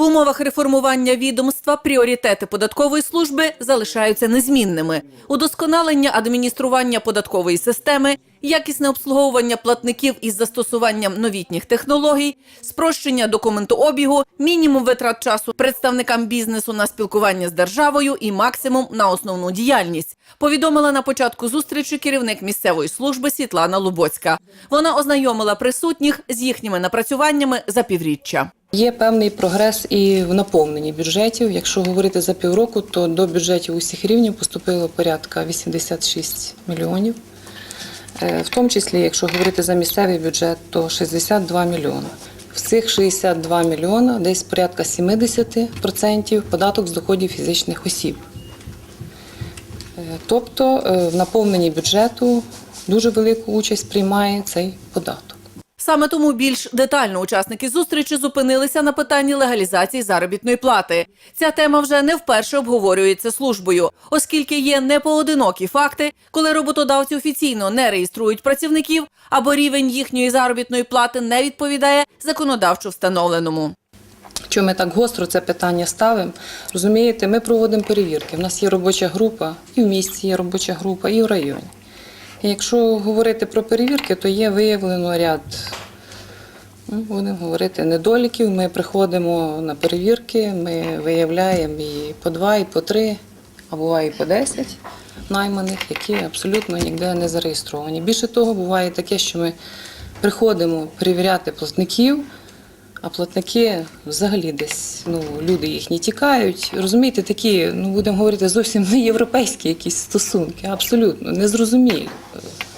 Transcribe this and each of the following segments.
В умовах реформування відомства пріоритети податкової служби залишаються незмінними: удосконалення адміністрування податкової системи, якісне обслуговування платників із застосуванням новітніх технологій, спрощення документообігу, мінімум витрат часу представникам бізнесу на спілкування з державою і максимум на основну діяльність. Повідомила на початку зустрічі керівник місцевої служби Світлана Лубоцька. Вона ознайомила присутніх з їхніми напрацюваннями за півріччя. Є певний прогрес і в наповненні бюджетів. Якщо говорити за півроку, то до бюджетів усіх рівнів поступило порядка 86 мільйонів. Е, В тому числі, якщо говорити за місцевий бюджет, то 62 мільйони. В цих 62 мільйона десь порядка 70% податок з доходів фізичних осіб. Е, Тобто е, в наповненні бюджету дуже велику участь приймає цей податок. Саме тому більш детально учасники зустрічі зупинилися на питанні легалізації заробітної плати. Ця тема вже не вперше обговорюється службою, оскільки є непоодинокі факти, коли роботодавці офіційно не реєструють працівників або рівень їхньої заробітної плати не відповідає законодавчо встановленому. Чому ми так гостро це питання ставимо? Розумієте, ми проводимо перевірки. У нас є робоча група, і в місті є робоча група, і в районі. Якщо говорити про перевірки, то є виявлено ряд, ну, будемо говорити, недоліків. Ми приходимо на перевірки, ми виявляємо і по два, і по три, а буває і по десять найманих, які абсолютно ніде не зареєстровані. Більше того, буває таке, що ми приходимо перевіряти платників. А платники взагалі десь ну, люди їхні тікають. Розумієте, такі, ну будемо говорити, зовсім не європейські якісь стосунки, абсолютно незрозумілі.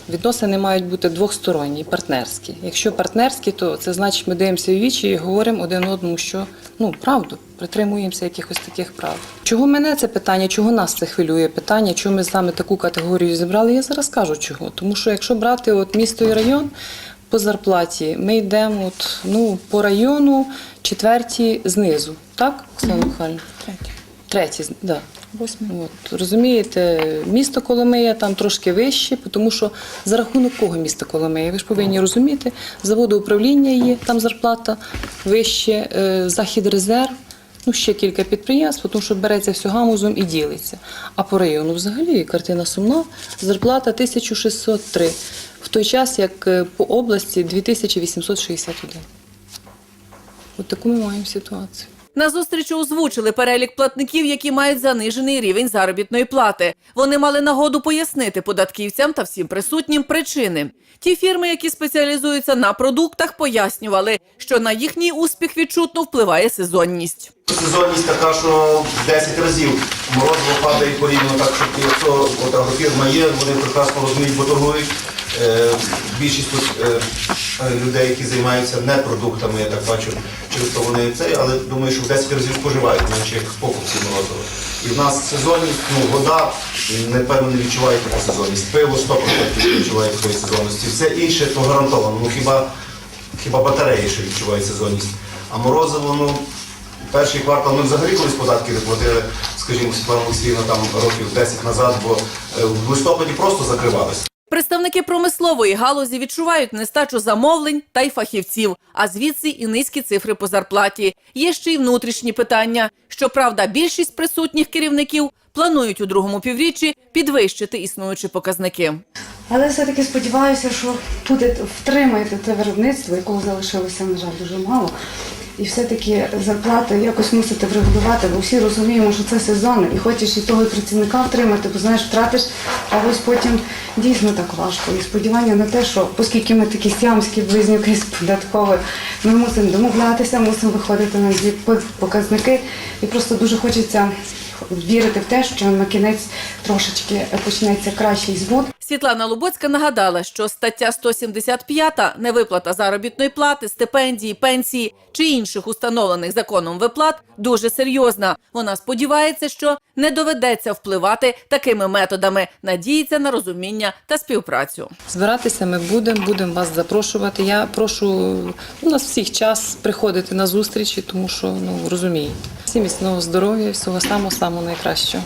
Відносини мають бути двосторонні, партнерські. Якщо партнерські, то це значить, ми дивимося в вічі і говоримо один одному, що ну правду, притримуємося якихось таких прав. Чого мене це питання, чого нас це хвилює питання, чому ми саме таку категорію зібрали? Я зараз кажу чого. Тому що якщо брати от місто і район, по зарплаті ми йдемо от, ну, по району четверті знизу. Так, Оксана Михайлівна? Треті, так. Да. От, розумієте, місто Коломия там трошки вище, тому що за рахунок кого місто Коломия? Ви ж повинні розуміти, заводу управління є, там зарплата вище, е, захід резерв. Ну, ще кілька підприємств, тому що береться все гамузом і ділиться. А по району взагалі картина сумна. Зарплата 1603, в той час як е, по області 2861. От таку ми маємо ситуацію. На зустрічі озвучили перелік платників, які мають занижений рівень заробітної плати. Вони мали нагоду пояснити податківцям та всім присутнім причини. Ті фірми, які спеціалізуються на продуктах, пояснювали, що на їхній успіх відчутно впливає сезонність. Сезонність така, що 10 разів морозиво падає порівняно так, що якщо агрофірма є, вони прекрасно розуміють, бо торгують. Е, Більшість е, людей, які займаються не продуктами, я так бачу, через то вони це, але думаю, що в 10 разів споживають, менше як покупці морозива. І в нас сезонність, ну, вода, напевно, не відчуває таку сезонність. Пиво 100% відчуває такої сезонності. Все інше то гарантовано. Ну хіба, хіба батареї ще відчувають сезонність. А морозиво, ну, Перший квартал ми взагалі колись податки не платили, скажімо, Світлана Олексіївна там років 10 назад, бо е, в листопаді просто закривалися. Представники промислової галузі відчувають нестачу замовлень та й фахівців, а звідси і низькі цифри по зарплаті. Є ще й внутрішні питання. Щоправда, більшість присутніх керівників планують у другому півріччі підвищити існуючі показники. Але все-таки сподіваюся, що буде втримаєте те виробництво, якого залишилося, на жаль, дуже мало. І все-таки зарплати якось мусите врегулювати, бо всі розуміємо, що це сезон, і хочеш і того працівника втримати, бо знаєш, втратиш, а ось потім дійсно так важко. І сподівання на те, що оскільки ми такі сіамські близнюки з податкової, ми мусимо домовлятися, мусимо виходити на дві показники. І просто дуже хочеться вірити в те, що на кінець трошечки почнеться кращий збут. Світлана Лубоцька нагадала, що стаття 175 невиплата заробітної плати, стипендії, пенсії чи інших установлених законом виплат дуже серйозна. Вона сподівається, що не доведеться впливати такими методами, надіється на розуміння та співпрацю. Збиратися ми будемо, будемо вас запрошувати. Я прошу у нас всіх час приходити на зустрічі, тому що ну розумієте. Всім міцного здоров'я, всього самого самого найкращого.